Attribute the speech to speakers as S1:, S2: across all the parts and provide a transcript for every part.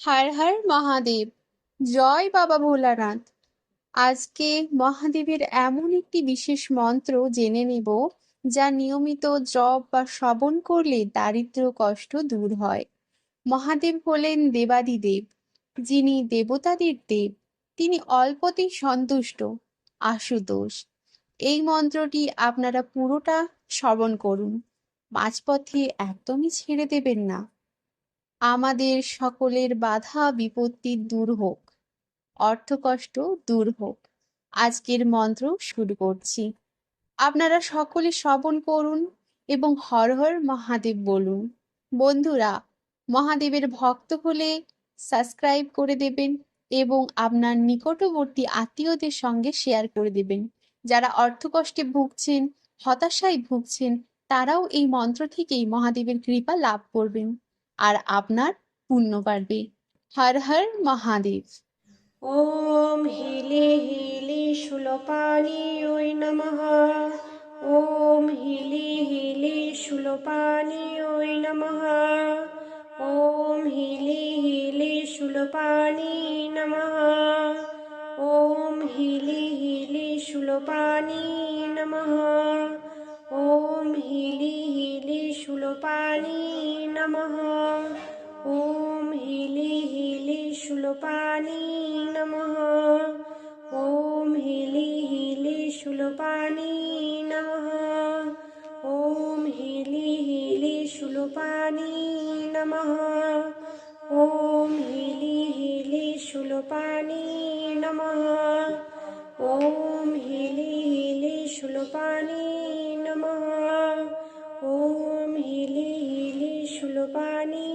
S1: হর হর মহাদেব। জয় বাবা ভোলানাথ। আজকে মহাদেবের এমন একটি বিশেষ মন্ত্র জেনে নেব, যা নিয়মিত জপ বা শ্রবণ করলে দারিদ্র কষ্ট দূর হয়। মহাদেব হলেন দেবাদিদেব, যিনি দেবতাদের দেব। তিনি অল্পতেই সন্তুষ্ট, আশুতোষ। এই মন্ত্রটি আপনারা পুরোটা শ্রবণ করুন। মাঝপথে একদমই ছেড়ে দেবেন না। আমাদের সকলের বাধা বিপত্তি দূর হোক, অর্থকষ্ট দূর হোক। আজকের মন্ত্র শুরু করছি। আপনারা সকলে শ্রবণ করুন এবং হর হর মহাদেব বলুন। বন্ধুরা, মহাদেবের ভক্ত হলে সাবস্ক্রাইব করে দেবেন এবং আপনার নিকটবর্তী আত্মীয়দের সঙ্গে শেয়ার করে দেবেন। যারা অর্থকষ্টে ভুগছেন, হতাশায় ভুগছেন, তারাও এই মন্ত্র থেকেই মহাদেবের কৃপা লাভ করবেন। আর আপনার পুণ্য বাড়বে হর হর মহাদেব।
S2: ওম হিলে হিলে শুলপানি ওই নমঃ। ওম হিলে হিলে শুলপানি ওই নমঃ। ওম হিলে হিলে শুলপানি নম। ওম হিলে হিলে শুলপানি নম। ওম হিলে হিলে শুলপানি নমঃ। शूलपाणि नमः ॐ हिले हिले शूलपाणि नमः ॐ हिले हिले शूलपाणि नमः ॐ हिले हिले शूलपाणि नमः ॐ हिले हिले शूलपाणि नमः ॐ हिले हिले शूलपाणि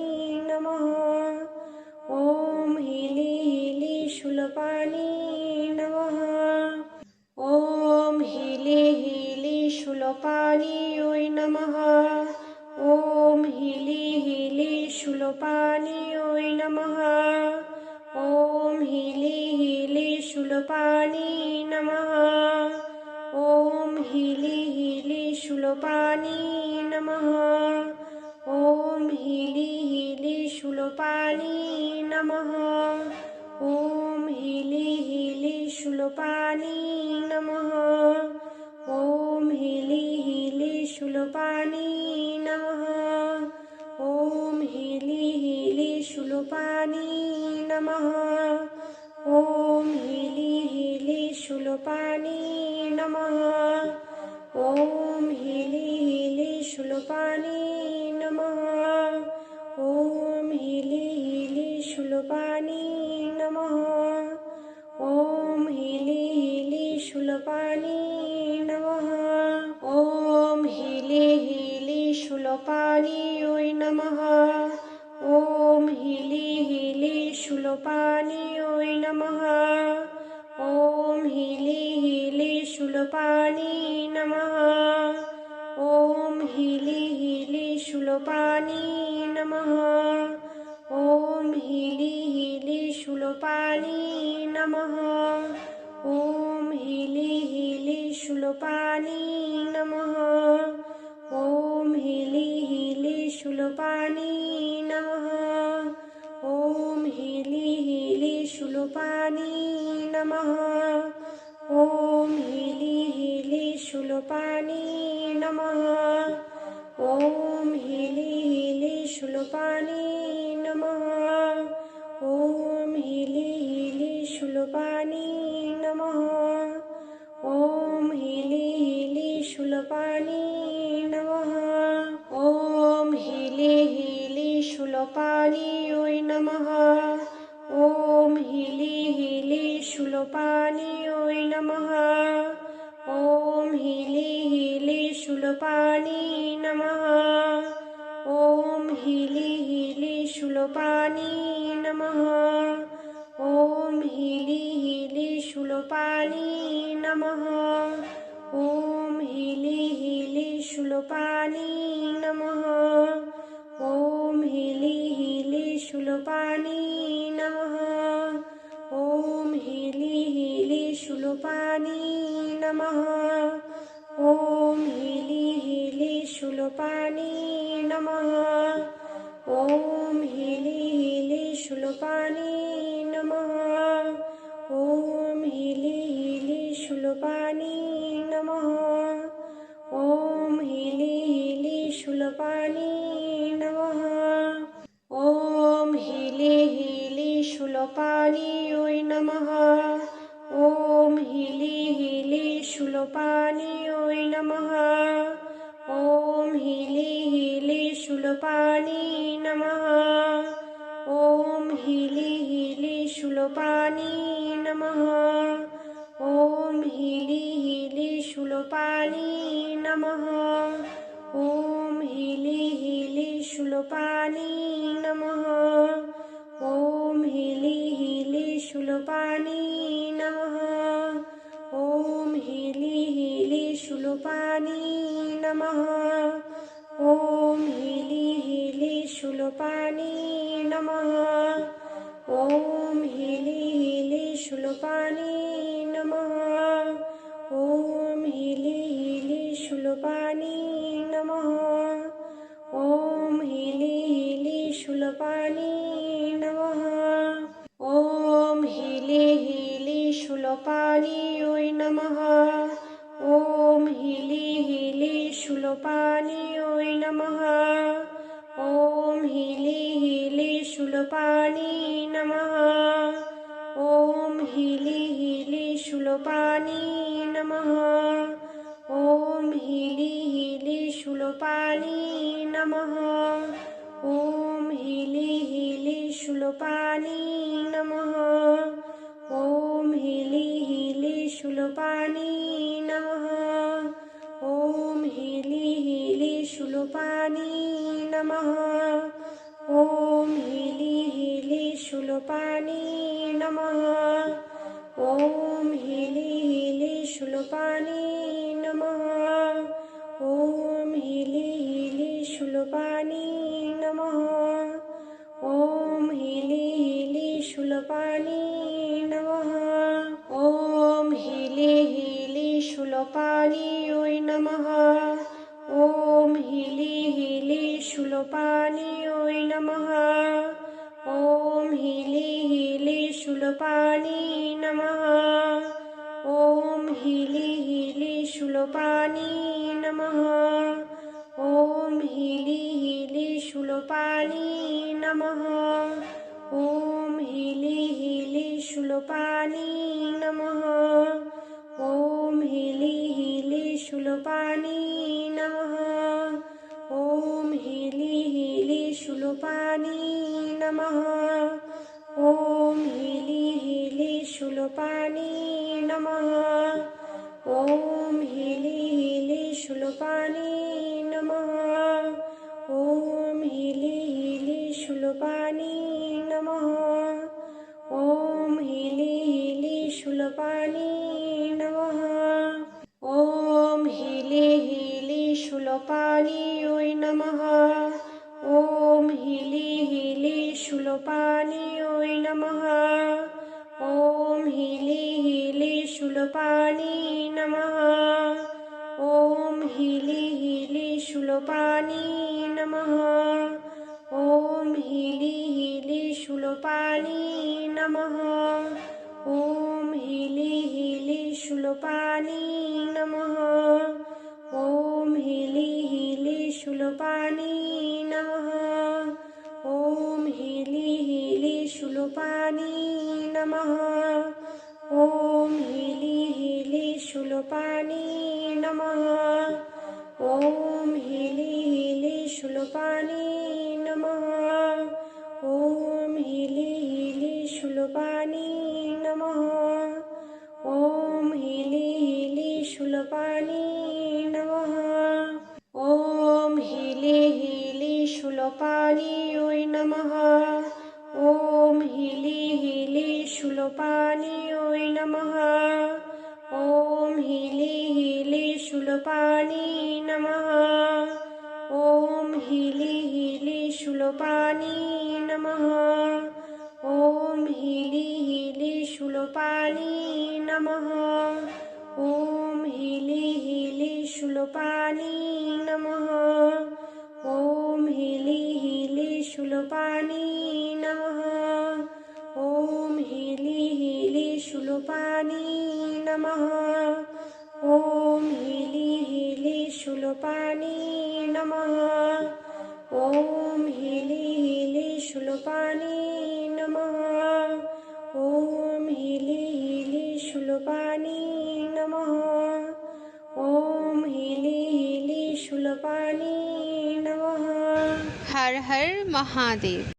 S2: नमः शूलपाणियै नमः ॐ हिले हिले शूलपाणियै नमः ॐ हिले हिले शूलपाणि नमः ॐ हिले हिले शूलपाणि नमः ॐ हिले हिले शूलपाणि नमः ॐ हिले हिले शूलपाणि नमः शूलपाणि नमः ॐ हिले हिले शूलपाणि नमः ॐ हिले हिले शूलपाणि नमः ॐ हिले हिले शूलपाणि नमः ॐ हिले हिले शूलपाणि शूलपाणियै नमः ॐ हिले हिले शूलपाणि नमः ॐ हिले हिले शूलपाणि नमः ॐ हिले हिले शूलपाणि नमः ॐ हिले हिले शूलपाणि नमः ॐ हिले हिले शूलपाणि हिले शूलपाणि नमः ॐ हिले हिले शूलपाणि नमः ॐ हिले हिले शूलपाणि नमः ॐ हिले हिले शूलपाणि नमः ॐ हिले हिले शूलपाणि नमः ॐ हिले हिले शूलपाणियै नमः शूलपाणियै नमः ॐ हिले हिले शूलपाणि नमः ॐ हिले हिले शूलपाणि नमः ॐ हिले हिले शूलपाणि नमः ॐ हिले हिले शूलपाणि नमः ॐ हिले हिले शूलपाणि शूलपाणि नमः ॐ हिले हिले शूलपाणि नमः ॐ हिले हिले शूलपाणि नमः ॐ ह्रीं ह्रीं शूलपाणि नमः ॐ ह्रीं ह्रीं शूलपाणि नमः ॐ ह्रीं ह्रीं शूलपाणियै नमः शुलपाणियोय नमः ॐ हीले हीले शुलपाणि नमः ॐ हीले हीले शुलपाणि नमः ॐ हीले हीले शुलपाणि नमः ॐ हीले हीले शुलपाणि नमः ॐ हीले हीले शुलपाणि শুলপানি নমঃ। ওম হিলি হিলি শুলপানি নমঃ। ওম হিলি হিলি শুলপানি নমঃ। ওম হিলি হিলি শুলপানি নমঃ। ওম হিলি হিলি শুলপানি নমঃ। ওম হিলি হিলি শুলপানি ওই নমঃ। ॐ हिलि हिलि शुलपाणियै नमः ॐ हिलि हिलि शुलपाणि नमः ॐ हिलि हिलि शुलपाणि नमः ॐ हिलि हिलि शुलपाणि नमः ॐ हिलि हिलि शुलपाणि नमः ॐ हिलि हिलि शुलपाणि नमः ॐ ह्रीं ह्रीं शूलपाणि नमः ॐ ह्रीं ह्रीं शूलपाणि शूलपाणि नमः ॐ ह्रीं ह्रीं शूलपाणि नमः ॐ ह्रीं ह्रीं शूलपाणि नमः ॐ ह्रीं ह्रीं शूलपाणि नमः ॐ ह्रीं ह्रीं शूलपाणि नमः ॐ ह्रीं ह्रीं शूलपाणि नमः शुलपाणी नमः ॐ हीले हीले शुलपाणी नमः ॐ हीले हीले शुलपाणी नमः ॐ हीले हीले शुलपाणी नमः ॐ हीले हीले शुलपाणी नमः ॐ हीले हीले शुलपाणी शूलपाणि नमः ॐ ह्रीं ह्रीं शूलपाणि नमः ॐ ह्रीं ह्रीं शूलपाणि नमः ॐ ह्रीं ह्रीं शूलपाणि नमः ॐ ह्रीं ह्रीं शूलपाणि नमः ॐ ह्रीं ह्रीं शूलपाणि नमः शुलपाणी नमः ॐ हीली हीली शुलपाणी नमः ॐ हीली हीली शुलपाणी नमः ॐ हीली हीली शुलपाणी नमः ॐ हीली हीली शुलपाणी ओय नमः ॐ हीली हीली शुलपाणी ओय नमः शुलपानी नमः ॐ हीलि हीलि शुलपानी नमः ॐ हीलि हीलि शुलपानी नमः ॐ हीलि हीलि शुलपानी नमः ॐ हीलि हीलि शुलपानी नमः ॐ हीलि हीलि शुलपानी नमः शुलपाणी नमः ॐ हीले हीले शुलपाणी नमः ॐ हीले हीले शुलपाणी नमः ॐ हीले हीले शुलपाणी नमः
S1: हर हर महादेव